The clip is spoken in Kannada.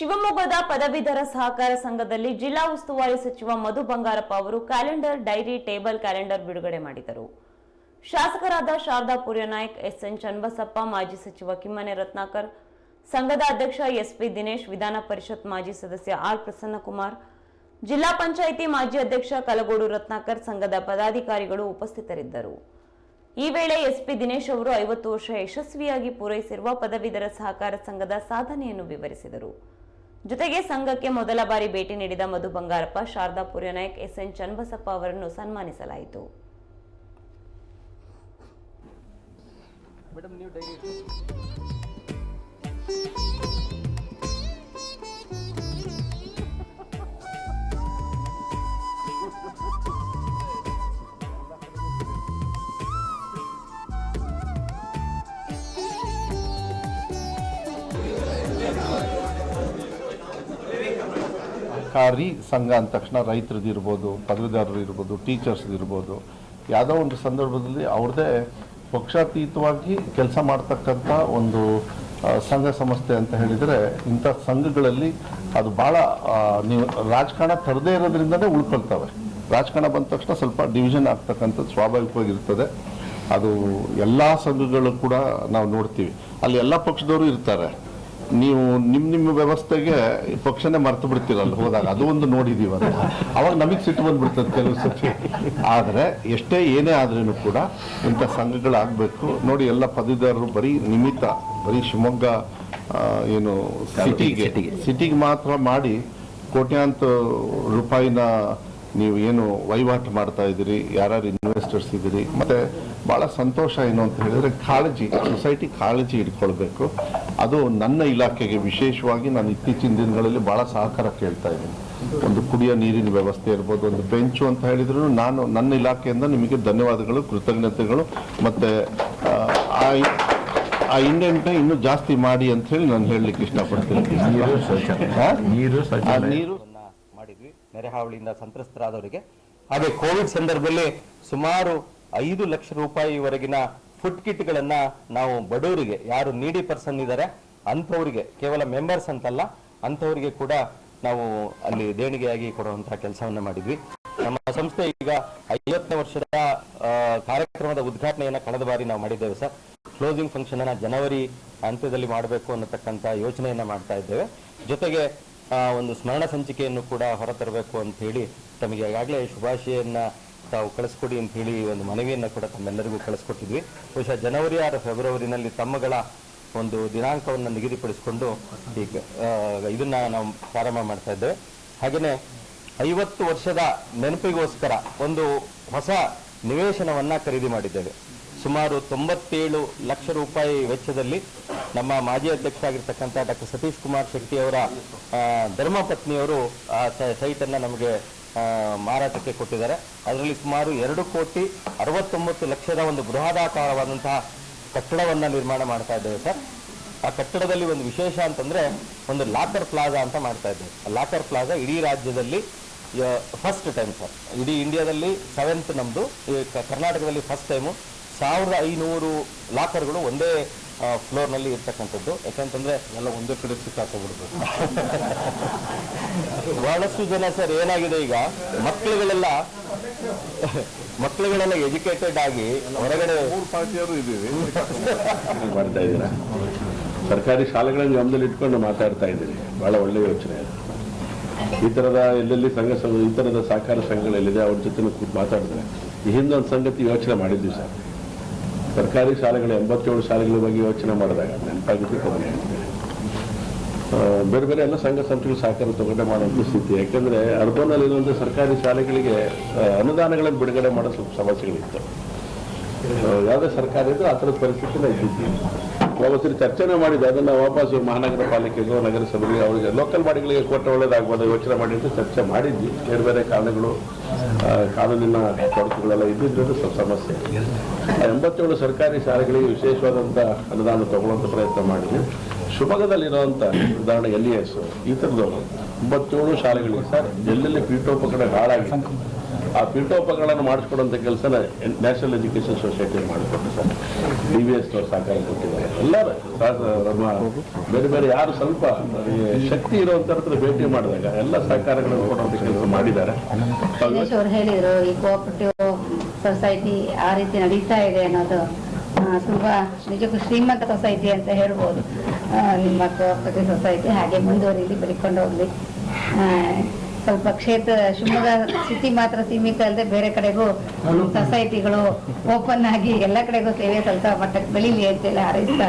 ಶಿವಮೊಗ್ಗದ ಪದವೀಧರ ಸಹಕಾರ ಸಂಘದಲ್ಲಿ ಜಿಲ್ಲಾ ಉಸ್ತುವಾರಿ ಸಚಿವ ಮಧು ಬಂಗಾರಪ್ಪ ಅವರು ಕ್ಯಾಲೆಂಡರ್ ಡೈರಿ ಟೇಬಲ್ ಕ್ಯಾಲೆಂಡರ್ ಬಿಡುಗಡೆ ಮಾಡಿದರು. ಶಾಸಕರಾದ ಶಾರದಾ ಪುರ್ಯನಾಯ್ಕ್ ಎಸ್ಎನ್ ಚನ್ನಬಸಪ್ಪ, ಮಾಜಿ ಸಚಿವ ಕಿಮ್ಮನೆ ರತ್ನಾಕರ್, ಸಂಘದ ಅಧ್ಯಕ್ಷ ಎಸ್ಪಿ ದಿನೇಶ್, ವಿಧಾನ ಪರಿಷತ್ ಮಾಜಿ ಸದಸ್ಯ ಆರ್ ಪ್ರಸನ್ನಕುಮಾರ್, ಜಿಲ್ಲಾ ಪಂಚಾಯಿತಿ ಮಾಜಿ ಅಧ್ಯಕ್ಷ ಕಲಗೋಡು ರತ್ನಾಕರ್, ಸಂಘದ ಪದಾಧಿಕಾರಿಗಳು ಉಪಸ್ಥಿತರಿದ್ದರು. ಈ ವೇಳೆ ಎಸ್ಪಿ ದಿನೇಶ್ ಅವರು ಐವತ್ತು ವರ್ಷ ಯಶಸ್ವಿಯಾಗಿ ಪೂರೈಸಿರುವ ಪದವೀಧರ ಸಹಕಾರ ಸಂಘದ ಸಾಧನೆಯನ್ನು ವಿವರಿಸಿದರು. ಜೊತೆಗೆ ಸಂಘಕ್ಕೆ ಮೊದಲ ಬಾರಿ ಭೇಟಿ ನೀಡಿದ ಮಧು ಬಂಗಾರಪ್ಪ, ಶಾರದಾ ಪುರ್ಯನಾಯಕ್ ಎಸ್ಎನ್ ಚನ್ನಬಸಪ್ಪ ಅವರನ್ನು ಸನ್ಮಾನಿಸಲಾಯಿತು. ಮೇಡಮ್ ನೀವು ಡೈರಿ ಸಹಕಾರಿ ಸಂಘ ಅಂದ ತಕ್ಷಣ ರೈತರದ್ದು ಇರ್ಬೋದು, ಪದವೀಧರರು ಇರ್ಬೋದು ಟೀಚರ್ಸ್ ಇರ್ಬೋದು, ಯಾವುದೋ ಒಂದು ಸಂದರ್ಭದಲ್ಲಿ ಅವ್ರದ್ದೇ ಪಕ್ಷಾತೀತವಾಗಿ ಕೆಲಸ ಮಾಡ್ತಕ್ಕಂಥ ಒಂದು ಸಂಘ ಸಂಸ್ಥೆ ಅಂತ ಹೇಳಿದರೆ ಇಂಥ ಸಂಘಗಳಲ್ಲಿ ಅದು ಭಾಳ ನೀವು ರಾಜಕಾರಣ ತರದೇ ಇರೋದ್ರಿಂದನೇ ಉಳ್ಕೊಳ್ತವೆ. ರಾಜಕಾರಣ ಬಂದ ತಕ್ಷಣ ಸ್ವಲ್ಪ ಡಿವಿಷನ್ ಆಗ್ತಕ್ಕಂಥದ್ದು ಸ್ವಾಭಾವಿಕವಾಗಿರ್ತದೆ ಅದು ಎಲ್ಲ ಸಂಘಗಳು ಕೂಡ ನಾವು ನೋಡ್ತೀವಿ. ಅಲ್ಲಿ ಎಲ್ಲ ಪಕ್ಷದವರು ಇರ್ತಾರೆ. ನೀವು ನಿಮ್ಮ ನಿಮ್ಮ ವ್ಯವಸ್ಥೆಗೆ ಪಕ್ಷನೇ ಮರ್ತು ಬಿಡ್ತೀರಲ್ಲ ಹೋದಾಗ. ಅದು ಒಂದು ನೋಡಿದೀವ ಅವಾಗ ನಮಗೆ ಸಿಟ್ಟು ಬಂದ್ಬಿಡ್ತದೆ ಕೆಲವು ಸತಿ. ಆದರೆ ಎಷ್ಟೇ ಏನೇ ಆದ್ರೂ ಕೂಡ ಇಂಥ ಸಂಘಗಳಾಗಬೇಕು. ನೋಡಿ ಎಲ್ಲ ಪದವೀಧರರು ಬರೀ ನಿಮಿತ್ತ ಬರೀ ಶಿವಮೊಗ್ಗ ಏನು ಸಿಟಿಗೆ. ಸಿಟಿಗೆ ಮಾತ್ರ ಮಾಡಿ ಕೋಟ್ಯಾಂತ ರೂಪಾಯಿನ ನೀವು ಏನು ವಹಿವಾಟು ಮಾಡ್ತಾ ಇದ್ದೀರಿ ಯಾರ್ಯಾರು ಇನ್ವೆಸ್ಟರ್ಸ್ ಇದ್ದೀರಿ ಮತ್ತೆ ಬಹಳ ಸಂತೋಷ ಏನು ಅಂತ ಹೇಳಿದ್ರೆ ಕಾಳಜಿ ಸೊಸೈಟಿ ಕಾಳಜಿ ಇಟ್ಕೊಳ್ಬೇಕು. ಅದು ನನ್ನ ಇಲಾಖೆಗೆ ವಿಶೇಷವಾಗಿ ನಾನು ಇತ್ತೀಚಿನ ದಿನಗಳಲ್ಲಿ ಬಹಳ ಸಹಕಾರ ಕೇಳ್ತಾ ಇದ್ದೀನಿ. ಒಂದು ಕುಡಿಯೋ ನೀರಿನ ವ್ಯವಸ್ಥೆ ಇರ್ಬೋದು ಒಂದು ಬೆಂಚು ಅಂತ ಹೇಳಿದ್ರು ನಾನು ನನ್ನ ಇಲಾಖೆಯಿಂದ ನಿಮಗೆ ಧನ್ಯವಾದಗಳು ಕೃತಜ್ಞತೆಗಳು ಮತ್ತೆ ಆ, ಆ ಆ ಇಂಡೆಂಟ್ ಇನ್ನೂ ಜಾಸ್ತಿ ಮಾಡಿ ಅಂತ ಹೇಳಿ ನಾನು ಹೇಳಲಿಕ್ಕೆ ಇಷ್ಟಪಡ್ತೀನಿ? ನೀರು ಆ ನೀರು ಅನ್ನ ಮಾಡಿದ್ವಿ ನೆರೆ ಹಾವಳಿಯಿಂದ ಸಂತ್ರಸ್ತರಾದವರಿಗೆ. ಹಾಗೆ ಕೋವಿಡ್ ಸಂದರ್ಭದಲ್ಲಿ ಸುಮಾರು ಐದು ಲಕ್ಷ ರೂಪಾಯಿವರೆಗಿನ ಫುಡ್ ಕಿಟ್ಗಳನ್ನು ನಾವು ಬಡವರಿಗೆ, ಯಾರು ನೀಡಿ ಪರ್ಸನ್ ಇದ್ದಾರೆ ಅಂಥವರಿಗೆ, ಕೇವಲ ಮೆಂಬರ್ಸ್ ಅಂತಲ್ಲ, ಅಂಥವರಿಗೆ ಕೂಡ ನಾವು ಅಲ್ಲಿ ದೇಣಿಗೆಯಾಗಿ ಕೊಡುವಂತಹ ಕೆಲಸವನ್ನು ಮಾಡಿದ್ವಿ. ನಮ್ಮ ಸಂಸ್ಥೆ ಈಗ ಐವತ್ತನೇ ವರ್ಷದ ಕಾರ್ಯಕ್ರಮದ ಉದ್ಘಾಟನೆಯನ್ನ ಕಳೆದ ಬಾರಿ ನಾವು ಮಾಡಿದ್ದೇವೆ ಸರ್. ಕ್ಲೋಸಿಂಗ್ ಫಂಕ್ಷನ್ ಅನ್ನ ಜನವರಿ ಅಂತ್ಯದಲ್ಲಿ ಮಾಡಬೇಕು ಅನ್ನತಕ್ಕಂಥ ಯೋಚನೆಯನ್ನ ಮಾಡ್ತಾ ಇದ್ದೇವೆ. ಜೊತೆಗೆ ಆ, ಒಂದು ಸ್ಮರಣ ಸಂಚಿಕೆಯನ್ನು ಕೂಡ ಹೊರತರಬೇಕು ಅಂತ ಹೇಳಿ ತಮಗೆ ಈಗಾಗಲೇ ಶುಭಾಶಯನ್ನ ತಾವು ಕಳಿಸ್ಕೊಡಿ ಅಂತ ಹೇಳಿ ಒಂದು ಮನವಿಯನ್ನು ಕೂಡ ತಮ್ಮೆಲ್ಲರಿಗೂ ಕಳಿಸ್ಕೊಟ್ಟಿದ್ವಿ. ಬಹುಶಃ ಜನವರಿ ಆರು ಫೆಬ್ರವರಿನಲ್ಲಿ ತಮ್ಮಗಳ ಒಂದು ದಿನಾಂಕವನ್ನು ನಿಗದಿಪಡಿಸಿಕೊಂಡು ಈಗ ಇದನ್ನ ನಾವು ಪ್ರಾರಂಭ ಮಾಡ್ತಾ ಇದ್ದೇವೆ. ಹಾಗೆಯೇ ಐವತ್ತು ವರ್ಷದ ನೆನಪಿಗೋಸ್ಕರ ಒಂದು ಹೊಸ ನಿವೇಶನವನ್ನ ಖರೀದಿ ಮಾಡಿದ್ದೇವೆ. ಸುಮಾರು ತೊಂಬತ್ತೇಳು ಲಕ್ಷ ರೂಪಾಯಿ ವೆಚ್ಚದಲ್ಲಿ ನಮ್ಮ ಮಾಜಿ ಅಧ್ಯಕ್ಷ ಆಗಿರ್ತಕ್ಕಂಥ ಡಾಕ್ಟರ್ ಸತೀಶ್ ಕುಮಾರ್ ಶೆಟ್ಟಿಯವರ ಧರ್ಮಪತ್ನಿಯವರು ಆ ಸೈಟನ್ನು ನಮಗೆ ಮಾರಾಟಕ್ಕೆ ಕೊಟ್ಟಿದ್ದಾರೆ. ಅದರಲ್ಲಿ ಸುಮಾರು ಎರಡು ಕೋಟಿ ಅರವತ್ತೊಂಬತ್ತು ಲಕ್ಷದ ಒಂದು ಬೃಹದಾಕಾರವಾದಂತಹ ಕಟ್ಟಡವನ್ನು ನಿರ್ಮಾಣ ಮಾಡ್ತಾ ಇದ್ದೇವೆ ಸರ್. ಆ ಕಟ್ಟಡದಲ್ಲಿ ಒಂದು ವಿಶೇಷ ಅಂತಂದ್ರೆ ಒಂದು ಲಾಕರ್ ಪ್ಲಾಜಾ ಅಂತ ಮಾಡ್ತಾ ಇದ್ದೇವೆ. ಆ ಲಾಕರ್ ಪ್ಲಾಜಾ ಇಡೀ ರಾಜ್ಯದಲ್ಲಿ ಫಸ್ಟ್ ಟೈಮ್ ಸರ್. ಇಡೀ ಇಂಡಿಯಾದಲ್ಲಿ ಸೆವೆಂತ್ ನಮ್ಮದು ಕರ್ನಾಟಕದಲ್ಲಿ ಫಸ್ಟ್ ಟೈಮು ಸಾವಿರದ ಐನೂರು ಲಾಕರ್ಗಳು ಒಂದೇ ಫ್ಲೋರ್ನಲ್ಲಿ ಇರ್ತಕ್ಕಂಥದ್ದು. ಯಾಕಂತಂದರೆ ಎಲ್ಲ ಒಂದೇ ಕಡೆ ಸಿಕ್ಕಾಕೊಂಡ್ಬಿಡ್ಬೇಕು ಬಹಳಷ್ಟು ಜನ ಸರ್ ಏನಾಗಿದೆ ಈಗ ಮಕ್ಕಳುಗಳೆಲ್ಲ ಮಕ್ಕಳುಗಳೆಲ್ಲ ಎಜುಕೇಟೆಡ್ ಆಗಿ ಹೊರಗಡೆ ಪಾರ್ಟಿಯವರು ಇದ್ದೀವಿ. ಮಾಡ್ತಾ ಇದ್ದೀರಾ? ಸರ್ಕಾರಿ ಶಾಲೆಗಳಲ್ಲಿ ಗಮನದಲ್ಲಿ ಇಟ್ಕೊಂಡು ಮಾತಾಡ್ತಾ ಇದ್ದೀರಿ. ಬಹಳ ಒಳ್ಳೆಯ ಯೋಚನೆ. ಅದು ಈ ಥರದ ಎಲ್ಲೆಲ್ಲಿ ಸಂಘ ಸಂಘ ಈ ಥರದ ಸಹಕಾರ ಸಂಘಗಳಲ್ಲಿದೆ ಅವ್ರ ಜೊತೆ ಕೂತು ಮಾತಾಡಿದ್ರೆ. ಈ ಹಿಂದೆ ಒಂದು ಸಂಗತಿ ಯೋಚನೆ ಮಾಡಿದ್ವಿ ಸರ್. ಸರ್ಕಾರಿ ಶಾಲೆಗಳು, ಎಂಬತ್ತೇಳು ಶಾಲೆಗಳ ಬಗ್ಗೆ ಯೋಚನೆ ಮಾಡಿದಾಗ ನೆನಪಾಗುತ್ತೆ ಕಮ್ಮಿ ಬೇರೆ ಬೇರೆ ಎಲ್ಲ ಸಂಘ ಸಂಸ್ಥೆಗಳು ಸಹಕಾರ ತೊಗೊಂಡೆ ಮಾಡುವಂಥ ಸ್ಥಿತಿ ಯಾಕೆಂದ್ರೆ ಅರ್ಬನ್ ಇರುವಂಥ ಸರ್ಕಾರಿ ಶಾಲೆಗಳಿಗೆ ಅನುದಾನಗಳನ್ನು ಬಿಡುಗಡೆ ಮಾಡೋ ಸ್ವಲ್ಪ ಸಮಸ್ಯೆಗಳಿತ್ತು ಯಾವುದೇ ಸರ್ಕಾರ ಇದ್ದರೂ ಆ ಥರದ ಪರಿಸ್ಥಿತಿನ ಇದ್ದಿದ್ದು ಅವತ್ತು ಚರ್ಚೆನೇ ಮಾಡಿದೆ. ಅದನ್ನ ವಾಪಸ್ ಮಹಾನಗರ ಪಾಲಿಕೆಗೂ ನಗರಸಭೆಗೆ ಅವರಿಗೆ ಲೋಕಲ್ ಬಾಡಿಗಳಿಗೆ ಕೊಟ್ಟರೆ ಒಳ್ಳೇದಾಗ್ಬೋದು ಯೋಚನೆ ಮಾಡಿ ಅಂತ ಚರ್ಚೆ ಮಾಡಿದ್ವಿ. ಬೇರೆ ಬೇರೆ ಕಾರಣಗಳು ಕಾನೂನಿನ ಕೊರತೆಗಳೆಲ್ಲ ಇದ್ದಿದ್ದು ಸ್ವಲ್ಪ ಸಮಸ್ಯೆ. ಎಂಬತ್ತೇಳು ಸರ್ಕಾರಿ ಶಾಲೆಗಳಿಗೆ ವಿಶೇಷವಾದಂಥ ಅನುದಾನ ತಗೊಳ್ಳುವಂಥ ಪ್ರಯತ್ನ ಮಾಡಿದ್ವಿ. ಶಿವಮೊಗ್ಗದಲ್ಲಿರುವಂಥ ಉದಾಹರಣೆ ಎಲ್ ಇ ಎಸ್ ಈ ಥರದವರು ಎಂಬತ್ತೇಳು ಶಾಲೆಗಳಿಗೆ ಸರ್ ಎಲ್ಲೆಲ್ಲಿ ಪೀಠೋಪಕರಣ ಹಾಳಾಗಿದೆ. ಆ ಪೀಠೋಪಕರಣಗಳನ್ನು ಮಾಡಿಸ್ಕೊಡುವಂಥ ಕೆಲಸನ ನ್ಯಾಷನಲ್ ಎಜುಕೇಷನ್ ಸೊಸೈಟಿ ಮಾಡಿಕೊಟ್ಟು ಸರ್ ಡಿ ವಿ ಎಸ್ ಸಹಕಾರ ಕೊಟ್ಟಿದ್ದಾರೆ. ಎಲ್ಲರೂ ನಮ್ಮ ಬೇರೆ ಬೇರೆ ಯಾರು ಸ್ವಲ್ಪ ಶಕ್ತಿ ಇರುವಂತ ಹತ್ರ ಭೇಟಿ ಮಾಡಿದಾಗ ಎಲ್ಲ ಸಹಕಾರಗಳನ್ನು ಕೊಡುವಂಥ ಕೆಲಸ ಮಾಡಿದ್ದಾರೆ. ಅವರು ಹೇಳಿದ್ರು, ಈ ಕೋಆಪರೇಟಿವ್ ಸೊಸೈಟಿ ಆ ರೀತಿ ನಡೀತಾ ಇದೆ ಅನ್ನೋದು ತುಂಬಾ ನಿಜಕ್ಕೂ ಶ್ರೀಮಂತ ಸೊಸೈಟಿ ಅಂತ ಹೇಳ್ಬೋದು. ನಿಮ್ಮ ಕೋಆಪರೇಟಿವ್ ಸೊಸೈಟಿ ಹಾಗೆ ಮುಂದುವರಿಲಿ, ಬೆಳ್ಕೊಂಡು ಹೋಗ್ಲಿ. ಸ್ವಲ್ಪ ಕ್ಷೇತ್ರ, ಶಿವಮೊಗ್ಗ ಸಿಟಿ ಮಾತ್ರ ಸೀಮಿತ ಅಲ್ಲದೆ ಬೇರೆ ಕಡೆಗೂ ಸೊಸೈಟಿಗಳು ಓಪನ್ ಆಗಿ ಎಲ್ಲ ಕಡೆಗೂ ಸೇವೆ ಸ್ವಲ್ಪ ಮಟ್ಟಕ್ಕೆ ಬೆಳೀಲಿ ಅಂತೇಳಿ ಹಾರೈಸ್ತಾ